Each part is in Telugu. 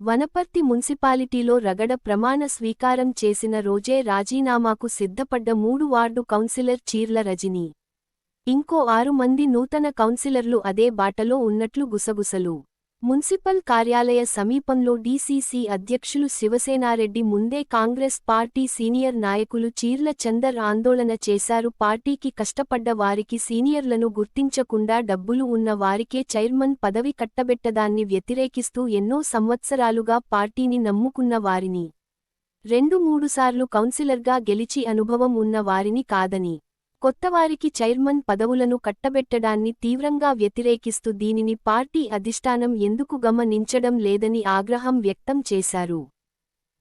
వనపర్తి మున్సిపాలిటీలో రగడ ప్రమాణ స్వీకారం చేసిన రోజే రాజీనామాకు సిద్ధపడ్డ మూడు వార్డు కౌన్సిలర్ చీర్ల రజని. ఇంకో ఆరు మంది నూతన కౌన్సిలర్లు అదే బాటలో ఉన్నట్లు గుసగుసలు. మున్సిపల్ కార్యాలయ సమీపంలో డీసీసీ అధ్యక్షులు శివసేనారెడ్డి ముందే కాంగ్రెస్ పార్టీ సీనియర్ నాయకులు చీర్ల చందర్ ఆందోళన చేశారు. పార్టీకి కష్టపడ్డ వారికి సీనియర్లను గుర్తించకుండా డబ్బులు ఉన్న వారికే చైర్మన్ పదవి కట్టబెట్టదాన్ని వ్యతిరేకిస్తూ ఎన్నో సంవత్సరాలుగా పార్టీని నమ్ముకున్న వారిని. రెండు మూడుసార్లు కౌన్సిలర్గా గెలిచి అనుభవం ఉన్న వారిని కాదని కొత్తవారికి చైర్మన్ పదవులను కట్టబెట్టడాన్ని తీవ్రంగా వ్యతిరేకిస్తూ దీనిని పార్టీ అధిష్టానం ఎందుకు గమనించడం లేదని ఆగ్రహం వ్యక్తం చేశారు.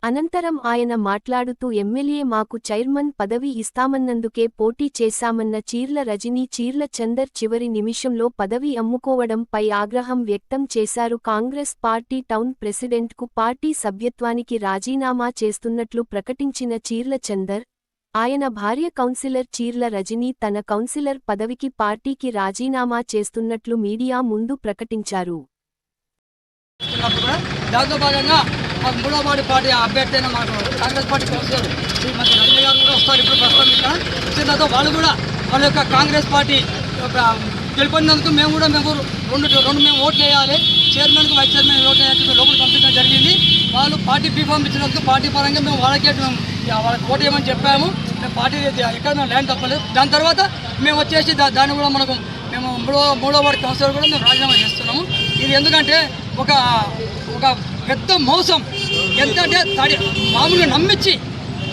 అనంతరం ఆయన మాట్లాడుతూ ఎమ్మెల్యే మాకు చైర్మన్ పదవి ఇస్తామన్నందుకే పోటీ చేశామన్న చీర్ల రజనీ చీర్ల చందర్ చివరి నిమిషంలో పదవి అమ్ముకోవడంపై ఆగ్రహం వ్యక్తం చేశారు. కాంగ్రెస్ పార్టీ టౌన్ ప్రెసిడెంట్కు పార్టీ సభ్యత్వానికి రాజీనామా చేస్తున్నట్లు ప్రకటించిన చీర్ల చందర్ ఆయన భార్య కౌన్సిలర్ చీర్ల రజనీ తన కౌన్సిలర్ పదవికి పార్టీకి రాజీనామా చేస్తున్నట్లు మీడియా ముందు ప్రకటించారు. దాంతో భాగంగా మాకు మూడో వాడి పార్టీ అభ్యర్థి అయిన మాకు కాంగ్రెస్ పార్టీ కౌన్సిలర్ శ్రీమతి రజనీ గారు కూడా వస్తారు ఇప్పుడు ప్రస్తుతం ఇక్కడ. వచ్చిన తర్వాత వాళ్ళు కూడా వాళ్ళ యొక్క కాంగ్రెస్ పార్టీ యొక్క గెలుపొందినందుకు మేము కూడా మేము రెండు రెండు మేము ఓట్లు వేయాలి. చైర్మన్కి వైస్ చైర్మన్ ఓట్లు వేయాలని చెప్పి లోపల పంపించడం జరిగింది. వాళ్ళు పార్టీ బీఫామ్ ఇచ్చినందుకు పార్టీ పరంగా మేము వాళ్ళకే మేము వాళ్ళకి ఓటు వేయమని చెప్పాము. మేము పార్టీ ఎక్కడ మేము ల్యాండ్ తప్పలేదు. దాని తర్వాత మేము వచ్చేసి దాన్ని కూడా మనకు మేము మూడో మూడో వార్డు కౌన్సిలర్ కూడా మేము రాజీనామా చేస్తున్నాము. ఇది ఎందుకంటే ఒక ఒక పెద్ద మోసం. ఎంత అంటే తడి మామూలుగా నమ్మించి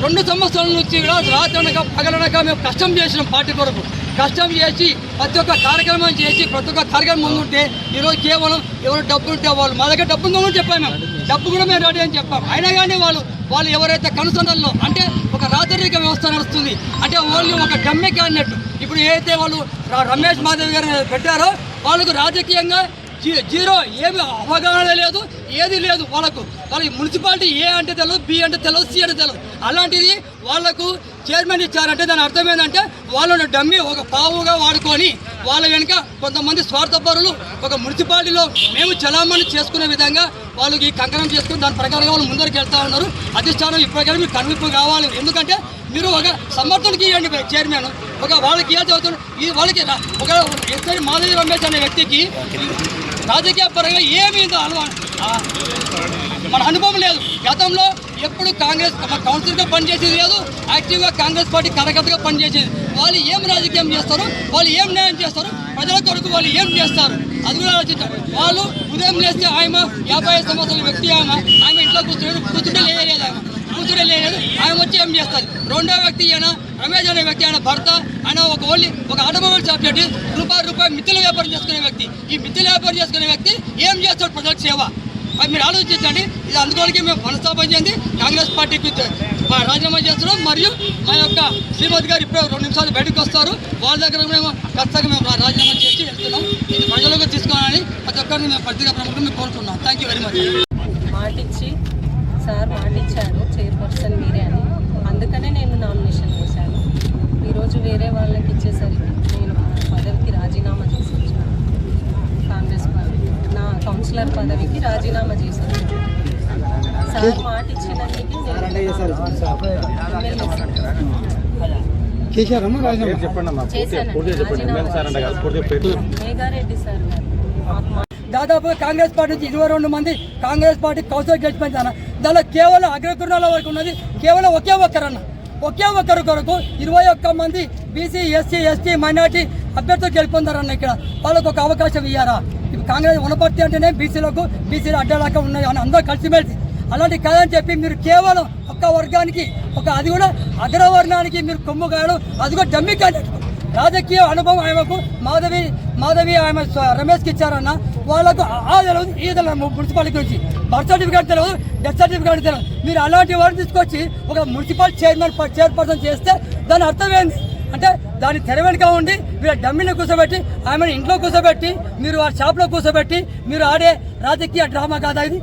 రెండు సంవత్సరాల నుంచి కూడా రాత్రనక పగలనక మేము కష్టం చేసినాం పార్టీ కొరకు. కష్టం చేసి ప్రతి ఒక్క కార్యక్రమం చేసి ప్రతి ఒక్క కార్యక్రమం ముందుంటే ఈరోజు కేవలం ఎవరు డబ్బు ఉంటే వాళ్ళు. మా దగ్గర డబ్బు ఉందో చెప్పాము మేము. డబ్బు కూడా మేము రెడీ అని చెప్పాం. అయినా కానీ వాళ్ళు వాళ్ళు ఎవరైతే కనుసన్నల్లో అంటే ఒక రాజరిక వ్యవస్థ నడుస్తుంది అంటే ఓన్లీ ఒక డమ్మెకి అన్నట్టు ఇప్పుడు ఏదైతే వాళ్ళు రమేష్ మాధవ్ గారు పెట్టారో వాళ్ళకు రాజకీయంగా జీ- జీరో ఏమి అవగాహన లేదు ఏది లేదు వాళ్ళకు. వాళ్ళకి మున్సిపాలిటీ ఏ అంటే తెలియదు బి అంటే తెలియదు సి అంటే తెలియదు అలాంటిది వాళ్ళకు చైర్మన్ ఇచ్చారంటే దాని అర్థం ఏంటంటే వాళ్ళను డమ్మి ఒక పావుగా వాడుకొని వాళ్ళ వెనుక కొంతమంది స్వార్థపరులు ఒక మున్సిపాలిటీలో మేము చలామణి చేసుకునే విధంగా వాళ్ళకి ఈ కంకణం చేసుకుని దాని ప్రకారంగా వాళ్ళు ముందరికి వెళ్తా ఉన్నారు. అధిష్టానం ఇప్పటికైనా మీకు కనువిప్పు కావాలి. ఎందుకంటే మీరు ఒక సమర్థనకి ఇవ్వండి చైర్మన్. ఒక వాళ్ళకి ఏ చదువుతున్నారు ఈ వాళ్ళకి ఒక ఎస్ఐ మాధవి రమేష్ అనే వ్యక్తికి రాజకీయ పరంగా ఏమీ అలవా- మన అనుభవం లేదు. గతంలో ఎప్పుడు కాంగ్రెస్ కౌన్సిల్గా పనిచేసేది లేదు యాక్టివ్గా కాంగ్రెస్ పార్టీ కార్యకర్తగా పనిచేసేది. వాళ్ళు ఏం రాజకీయం చేస్తారు వాళ్ళు ఏం న్యాయం చేస్తారు ప్రజల కొరకు వాళ్ళు ఏం చేస్తారు అది కూడా ఆలోచించారు వాళ్ళు ఉదయం లేస్తే ఆమె యాభై ఐదు సంవత్సరాల వ్యక్తి ఆమె ఆమె ఇంట్లో కూర్చుని కూర్చుంటే లేదు ఆమె కూర్చుంటే లేదు ఆయన వచ్చి ఏం చేస్తారు? రెండో వ్యక్తి అయినా రమేష్ అనే వ్యక్తి ఆయన భర్త ఆయన ఒక ఓన్లీ ఒక ఆటోమొబైల్ షాప్ పెట్టి రూపాయి రూపాయి మిత్తుల వ్యాపారం చేసుకునే వ్యక్తి. ఈ మిత్తుల వ్యాపారం చేసుకునే వ్యక్తి ఏం చేస్తాడు? ప్రజలకు సేవ. అది మీరు ఆలోచించండి. ఇది అందుకోనికి మేము మనస్తాపం చెంది కాంగ్రెస్ పార్టీకి మా రాజీనామా చేస్తున్నాం. మరియు మా యొక్క శ్రీమతి గారు ఇప్పుడు రెండు నిమిషాలు బయటకు వస్తారు. వాళ్ళ దగ్గర మేము ఖచ్చితంగా మేము రాజీనామా చేసి వెళ్తున్నాం. ఇది ప్రజలకు తీసుకోవాలని ప్రతి ఒక్కరిని మేము పత్రికా ప్రముఖులు మేము కోరుతున్నాం. థ్యాంక్ యూ వెరీ మచ్ మాటిచ్చి సార్ మాటిచ్చారు చైర్పర్సన్ మీరే అని. అందుకనే నేను నామినేషన్ వేశాను. ఈరోజు వేరే వాళ్ళకి ఇచ్చేసరికి నేను ఆ పదవికి రాజీనామా చేసి వచ్చాను కాంగ్రెస్ పార్టీ నా కౌన్సిలర్ పదవికి రాజీనామా వచ్చాను సార్ మాట ఇచ్చినందుకు చేశారమ్మా రాజీనామా? చెప్పండి మేఘారెడ్డి సార్ దాదాపు కాంగ్రెస్ పార్టీ నుంచి ఇరవై రెండు మంది కాంగ్రెస్ పార్టీ కౌన్సిలర్ గెలిచిపోయింది దానిలో కేవలం అగ్రకుర్ణాల వరకు ఉన్నది. కేవలం ఒకే ఒక్కరన్న. ఒకే ఒక్కరు కొరకు ఇరవై ఒక్క మంది బీసీ ఎస్సీ ఎస్టీ మైనార్టీ అభ్యర్థులు గెలుపొందారన్న ఇక్కడ వాళ్ళకు ఒక అవకాశం ఇయ్యారా? ఇప్పుడు కాంగ్రెస్ వనపర్తి అంటేనే బీసీలకు బీసీలు అడ్డలాగా ఉన్నాయి అని అందరూ కలిసిమెలిసి. అలాంటి కాదని చెప్పి మీరు కేవలం ఒక్క వర్గానికి ఒక అది కూడా అగ్రవర్ణానికి మీరు కొమ్ము కాయడం అది కూడా డమ్మి క్యాండిడేట్ రాజకీయ అనుభవం ఆమెకు మాధవి మాధవి ఆమె రమేష్కి ఇచ్చారన్న వాళ్ళకు ఆ తెలియదు ఈ తెలియదు మున్సిపాలిటీ గురించి. బర్త్ సర్టిఫికేట్ తెలియదు డెత్ సర్టిఫికేట్ తెలియదు. మీరు అలాంటి వారిని తీసుకొచ్చి ఒక మున్సిపల్ చైర్మన్ చైర్పర్సన్ చేస్తే దాని అర్థం ఏంది? అంటే దాని తెర వెనుక ఉండి మీరు డమ్మిని కూర్చోబెట్టి ఆమెను ఇంట్లో కూర్చోబెట్టి మీరు ఆ షాప్లో కూర్చోబెట్టి మీరు ఆడే రాజకీయ డ్రామా కాదా ఇది?